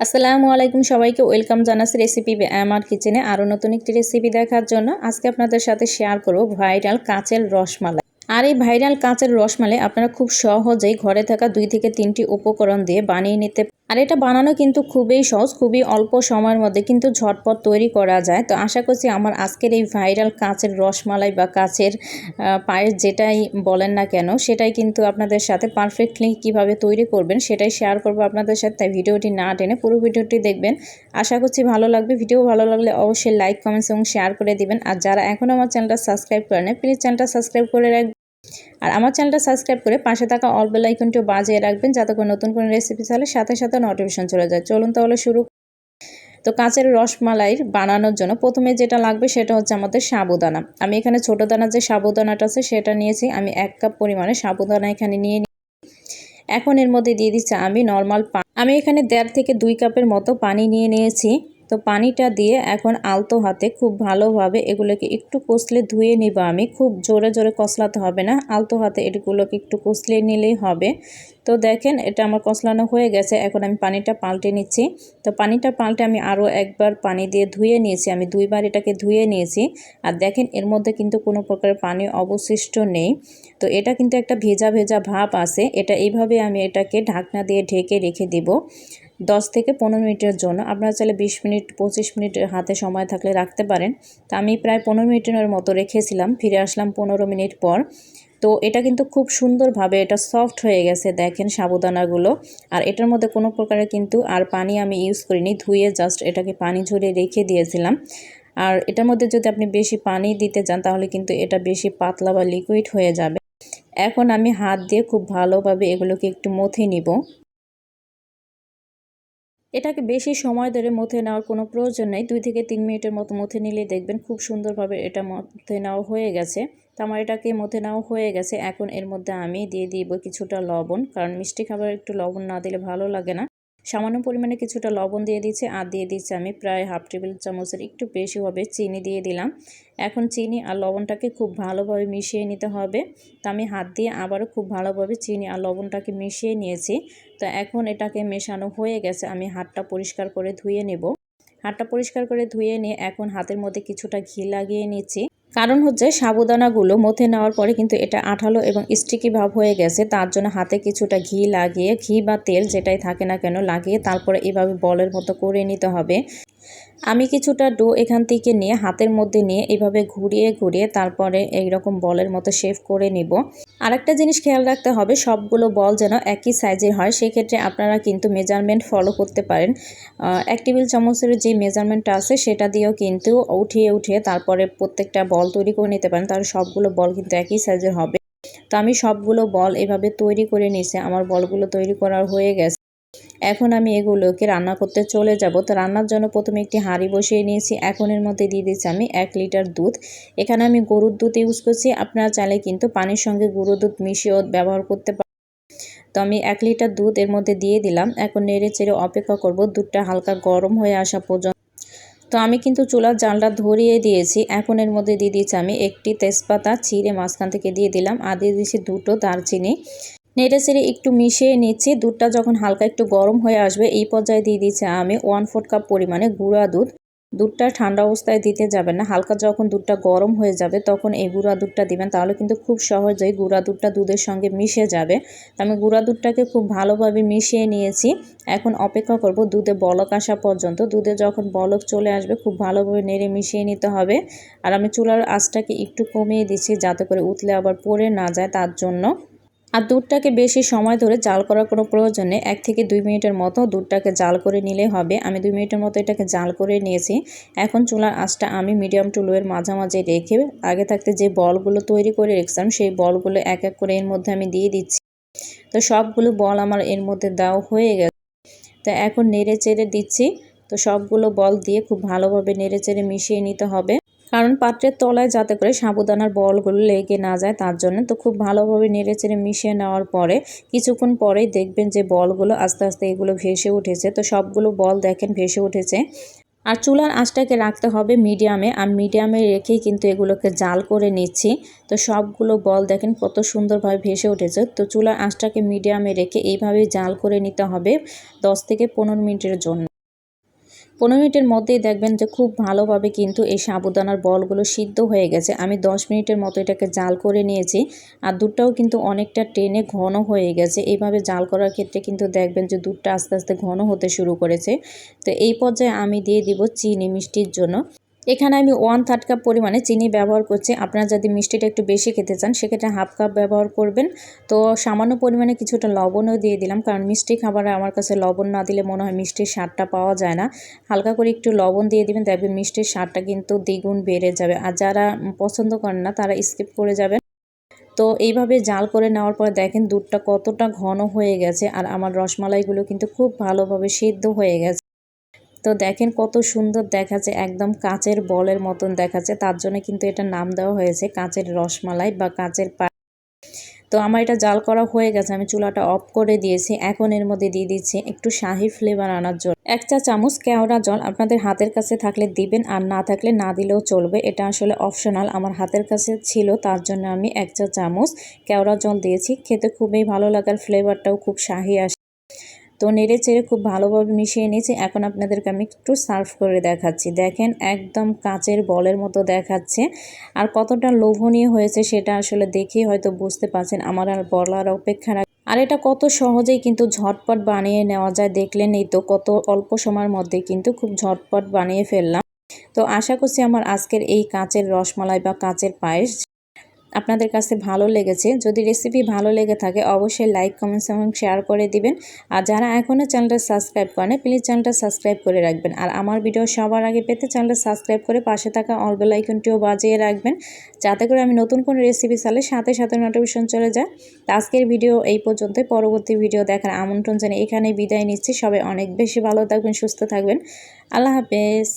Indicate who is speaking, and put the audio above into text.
Speaker 1: আসসালামু আলাইকুম সবাইকে, ওয়েলকাম জানাচ্ছি রেসিপি আমার কিচেনে আরও নতুন একটি রেসিপি দেখার জন্য আজকে আপনাদের সাথে শেয়ার করব ভাইরাল কাঁচের রসমালাই। আর এই ভাইরাল কাঁচের রসমালাই আপনারা খুব সহজেই ঘরে থাকা দুই থেকে তিনটি উপকরণ দিয়ে বানিয়ে নিতে আর এটা বানানো কিন্তু খুবই সহজ, খুবই অল্প সময়ের মধ্যে কিন্তু ঝটপট তৈরি করা যায়। তো আশা করছি আমার আজকের এই ভাইরাল কাঁচের রসমালাই বা কাঁচের পায়েস যেটাই বলেন না কেন, সেটাই কিন্তু আপনাদের সাথে পারফেক্টলি কীভাবে তৈরি করবেন সেটাই শেয়ার করব আপনাদের সাথে। তাই ভিডিওটি না টেনে পুরো ভিডিওটি দেখবেন। আশা করছি ভালো লাগবে। ভিডিও ভালো লাগলে অবশ্যই লাইক কমেন্টস এবং শেয়ার করে দিবেন। আর যারা এখনও আমার চ্যানেলটা সাবস্ক্রাইব করে করেন প্লিজ চ্যানেলটা সাবস্ক্রাইব করে রাখবেন আর আমার চ্যানেলটা সাবস্ক্রাইব করে পাশে থাকা অল বেল আইকনটিও বাজিয়ে রাখবেন যাতে করে নতুন কোনো রেসিপি চালে সাথে সাথে নোটিফিকেশন চলে যায়। চলুন তাহলে শুরু তো কাঁচের রসমালাই বানানোর জন্য প্রথমে যেটা লাগবে সেটা হচ্ছে আমাদের সাবুদানা। আমি এখানে ছোটো দানার যে সাবুদানাটা আছে সেটা নিয়েছি। আমি এক কাপ পরিমাণে সাবুদানা এখানে নিয়ে এখন এর মধ্যে দিয়ে দিচ্ছি আমি নর্মাল পানি আমি এখানে দেড় থেকে দুই কাপের মতো পানি নিয়ে নিয়েছি। তো পানিটা দিয়ে এখন আলতো হাতে খুব ভালোভাবে এগুলোকে একটু কষলে ধুয়ে নিব আমি। খুব জোরে জোরে কষলাতে হবে না, আলতো হাতে এগুলোকে একটু কষলে নিলেই হবে। তো দেখেন এটা আমার কষলানো হয়ে গেছে, এখন আমি পানিটা পাল্টে নিচ্ছি। তো পানিটা পাল্টে আমি আরও একবার পানি দিয়ে ধুয়ে নিয়েছি, আমি দুইবার এটাকে ধুয়ে নিয়েছি। আর দেখেন এর মধ্যে কিন্তু কোনো প্রকারের পানি অবশিষ্ট নেই। তো এটা কিন্তু একটা ভেজা ভেজা ভাব আছে, এটা এইভাবে আমি এটাকে ঢাকনা দিয়ে ঢেকে রেখে দিব। দশ থেকে পনেরো মিনিটের জন্য। আপনারা চাইলে বিশ মিনিট, পঁচিশ মিনিট হাতে সময় থাকলে রাখতে পারেন। তা আমি প্রায় পনেরো মিনিটের মতো রেখেছিলাম, ফিরে আসলাম পনেরো মিনিট পর। তো এটা কিন্তু খুব সুন্দরভাবে এটা সফট হয়ে গেছে, দেখেন সাবুদানাগুলো। আর এটার মধ্যে কোনো প্রকারে কিন্তু আর পানি আমি ইউজ করিনি, ধুয়ে জাস্ট এটাকে পানি ঝরিয়ে রেখে দিয়েছিলাম। আর এটার মধ্যে যদি আপনি বেশি পানি দিতে চান, তাহলে কিন্তু এটা বেশি পাতলা বা লিকুইড হয়ে যাবে। এখন আমি হাত দিয়ে খুব ভালোভাবে এগুলোকে একটু মথে নিব। এটাকে বেশি সময় ধরে মথে নেওয়ার কোনো প্রয়োজন নেই। দুই থেকে তিন মিনিটের মতো মথে নিলে দেখবেন খুব সুন্দরভাবে এটা মথে নেওয়া হয়ে গেছে। তো আমার এটাকে মথে নেওয়া হয়ে গেছে। এখন এর মধ্যে আমি দিয়ে দিব কিছুটা লবণ, কারণ মিষ্টি খাবার একটু লবণ না দিলে ভালো লাগে না। সামান্য পরিমাণে কিছুটা লবণ দিয়ে দিচ্ছে আর দিয়ে দিচ্ছি আমি প্রায় হাফ টেবিল চামচের একটু বেশি হবে চিনি দিয়ে দিলাম। এখন চিনি আর লবণটাকে খুব ভালোভাবে মিশিয়ে নিতে হবে। তো আমি হাত দিয়ে আবারও খুব ভালোভাবে চিনি আর লবণটাকে মিশিয়ে নিয়েছি। তো এখন এটাকে মেশানো হয়ে গেছে, আমি হাতটা পরিষ্কার করে ধুয়ে নেব। হাতটা পরিষ্কার করে ধুয়ে নিয়ে এখন হাতের মধ্যে কিছুটা ঘি লাগিয়ে নিচ্ছি। কারণ হচ্ছে সাবুদানাগুলো মথে নেওয়ার পরে কিন্তু এটা আঠালো এবং স্টিকি ভাব হয়ে গেছে। তার জন্য হাতে কিছুটা ঘি লাগিয়ে, ঘি বা তেল যেটাই থাকে না কেন লাগিয়ে তারপরে এভাবে বলের মতো করে নিতে হবে। আমি কিছুটা ডো এখান থেকে নিয়ে হাতের মধ্যে নিয়ে এভাবে ঘুরিয়ে ঘুরিয়ে তারপরে এইরকম বলের মতো শেভ করে নিব। আরেকটা জিনিস খেয়াল রাখতে হবে, সবগুলো বল যেন একই সাইজের হয়। সেক্ষেত্রে আপনারা কিন্তু মেজারমেন্ট ফলো করতে পারেন। এক টেবিল চামচের যে মেজারমেন্টটা আছে সেটা দিয়েও কিন্তু উঠিয়ে উঠিয়ে তারপরে প্রত্যেকটা বল তৈরি করে নিতে পারেন। তাহলে সবগুলো বল কিন্তু একই সাইজের হবে। তো আমি সবগুলো বল এভাবে তৈরি করে নিয়েছি। আমার বলগুলো তৈরি করা হয়ে গেছে। এখন আমি এগুলোকে রান্না করতে চলে যাব। তো রান্নার জন্য প্রথমে একটি হাঁড়ি বসিয়ে নিয়েছি। এখন এর মধ্যে দিয়ে দিচ্ছি আমি এক লিটার দুধ। এখানে আমি গরুর দুধ ইউজ করছি। আপনারা চাইলে কিন্তু পানির সঙ্গে গরুর দুধ মিশিয়েও ব্যবহার করতে তো আমি এক লিটার দুধ এর মধ্যে দিয়ে দিলাম। এখন নেড়ে চেড়ে অপেক্ষা করব। দুধটা হালকা গরম হয়ে আসা পর্যন্ত। তো আমি কিন্তু চুলার জালটা ধরিয়ে দিয়েছি। এখন এর মধ্যে দিয়ে দিয়েছি আমি একটি তেজপাতা। চিড়ে মাঝখান থেকে দিয়ে দিলাম। আর দিয়ে দিয়েছি দুটো দারচিনি। নেড়ে সেড়ে একটু মিশিয়ে নিচ্ছি। দুধটা যখন হালকা একটু গরম হয়ে আসবে, এই পর্যায়ে দিয়ে দিচ্ছি আমি ওয়ান ফোর কাপ পরিমাণে গুঁড়া দুধ। দুধটা ঠান্ডা অবস্থায় দিতে যাবে না। হালকা যখন দুধটা গরম হয়ে যাবে, তখন এই গুঁড়া দুধটা দিবেন। তাহলে কিন্তু খুব সহজেই গুঁড়া দুধটা দুধের সঙ্গে মিশে যাবে। আমি গুঁড়া দুধটাকে খুব ভালোভাবে মিশিয়ে নিয়েছি। এখন অপেক্ষা করব দুধে বলক আসা পর্যন্ত। দুধে যখন বলক চলে আসবে, খুব ভালোভাবে নেড়ে মিশিয়ে নিতে হবে। আর আমি চুলার আঁচটাকে একটু কমিয়ে দিচ্ছি যাতে করে উতলে আবার পড়ে না যায় তার জন্য। আর দুধটাকে বেশি সময় ধরে জাল করার কোনো প্রয়োজন নেই। এক থেকে দুই মিনিটের মতো দুধটাকে জাল করে নিলে হবে। আমি দুই মিনিটের মতো এটাকে জাল করে নিয়েছি। এখন চুলার আঁচটা আমি মিডিয়াম টু লোয়ের মাঝামাঝি রেখে আগে থাকতে যে বলগুলো তৈরি করে রেখেছিলাম, সেই বলগুলো এক এক করে এর মধ্যে আমি দিয়ে দিচ্ছি। তো সবগুলো বল আমার এর মধ্যে দেওয়া হয়ে গেছে। তো এখন নেড়ে চেড়ে দিচ্ছি। তো সবগুলো বল দিয়ে খুব ভালোভাবে নেড়ে চেড়ে মিশিয়ে নিতে হবে। কারণ পাত্রের তলায় যাতে করে সাবুদানার বলগুলো লেগে না যায়, তার জন্য তো খুব ভালোভাবে নেড়ে চেড়ে মিশিয়ে নেওয়ার পরে কিছুক্ষণ পরেই দেখবেন যে বলগুলো আস্তে আস্তে এগুলো ভেসে উঠেছে। তো সবগুলো বল দেখেন ভেসে উঠেছে। আর চুলার আঁচটাকে রাখতে হবে মিডিয়ামে। আর মিডিয়ামে রেখেই কিন্তু এগুলোকে জাল করে নিচ্ছি। তো সবগুলো বল দেখেন কত সুন্দরভাবে ভেসে উঠেছে। তো চুলার আঁচটাকে মিডিয়ামে রেখে এইভাবেই জাল করে নিতে হবে দশ থেকে পনেরো মিনিটের জন্য। পনেরো মিনিটের মধ্যেই দেখবেন যে খুব ভালোভাবে কিন্তু এই সাবুদানার বলগুলো সিদ্ধ হয়ে গেছে। আমি দশ মিনিটের মতো এটাকে জাল করে নিয়েছি আর দুধটাও কিন্তু অনেকটা টেনে ঘন হয়ে গেছে। এইভাবে জাল করার ক্ষেত্রে কিন্তু দেখবেন যে দুধটা আস্তে আস্তে ঘন হতে শুরু করেছে। তো এই পর্যায়ে আমি দিয়ে দিব চিনি মিষ্টির জন্য। এখানে আমি ওয়ান থার্ড কাপ পরিমাণে চিনি ব্যবহার করছি। আপনারা যদি মিষ্টিটা একটু বেশি খেতে চান, সেক্ষেত্রে হাফ কাপ ব্যবহার করবেন। তো সামান্য পরিমাণে কিছুটা লবণও দিয়ে দিলাম, কারণ মিষ্টি খাবারে আমার কাছে লবণ না দিলে মনে হয় মিষ্টির স্বাদটা পাওয়া যায় না। হালকা করে একটু লবণ দিয়ে দিবেন, দেখবেন মিষ্টির স্বাদটা কিন্তু দ্বিগুণ বেড়ে যাবে। আর যারা পছন্দ করেন না, তারা স্কিপ করে যাবেন। তো এইভাবে জাল করে নেওয়ার পর দেখেন দুধটা কতটা ঘন হয়ে গেছে, আর আমার রসমালাইগুলো কিন্তু খুব ভালোভাবে সিদ্ধ হয়ে গেছে। তো দেখেন কত সুন্দর দেখাচ্ছে, একদম কাঁচের বলের মতন দেখাচ্ছে। তার জন্য কিন্তু এটা নাম দেওয়া হয়েছে কাঁচের রসমালাই বা কাঁচের পা তো আমার এটা জাল করা হয়ে গেছে, আমি চুলাটা অফ করে দিয়েছি। এখন এর মধ্যে দিয়ে দিচ্ছি একটু শাহি ফ্লেভার আনার জন্য। এক চা চামচ কেওড়া জল আপনাদের হাতের কাছে থাকলে দিবেন, আর না থাকলে না দিলেও চলবে। এটা আসলে অপশনাল আমার হাতের কাছে ছিল, তার জন্য আমি এক চা চামচ কেওড়া জল দিয়েছি। খেতে খুবই ভালো লাগার ফ্লেভারটাও খুব শাহি আসে। তো নেড়ে চেড়ে খুব ভালোভাবে মিশিয়ে নিয়েছি। এখন আপনাদেরকে আমি একটু সার্ভ করে দেখাচ্ছি। দেখেন, একদম কাচের বলের মতো দেখাচ্ছে। আর কতটা লোভনীয় হয়েছে সেটা আসলে দেখেই হয়তো বুঝতে পারছেন। আমার আর বলার অপেক্ষা আর এটা কত সহজেই কিন্তু ঝটপট বানিয়ে নেওয়া যায়। দেখলেন এই তো কত অল্প সময়ের মধ্যে কিন্তু খুব ঝটপট বানিয়ে ফেললাম। তো আশা করছি আমার আজকের এই কাঁচের রসমালাই বা কাঁচের পায়েস আপনাদের কাছে ভালো লেগেছে, যদি রেসিপি ভালো লেগে থাকে, অবশ্যই লাইক কমেন্টস এবং শেয়ার করে দিবেন। আর যারা এখনও চ্যানেলটা সাবস্ক্রাইব করেন প্লিজ চ্যানেলটা সাবস্ক্রাইব করে রাখবেন। আর আমার ভিডিও সবার আগে পেতে চ্যানেলটা সাবস্ক্রাইব করে পাশে থাকা অল বেল আইকনটিও বাজিয়ে রাখবেন, যাতে করে আমি নতুন কোনো রেসিপি চালে সাথে সাথে নোটিফিকেশন চলে যায়। আজকের ভিডিও এই পর্যন্ত পরবর্তী ভিডিও দেখার আমন্ত্রণ জানিয়ে এখানে বিদায় নিচ্ছি। সবাই অনেক বেশি ভালো থাকবেন, সুস্থ থাকবেন। আল্লাহ হাফেজ।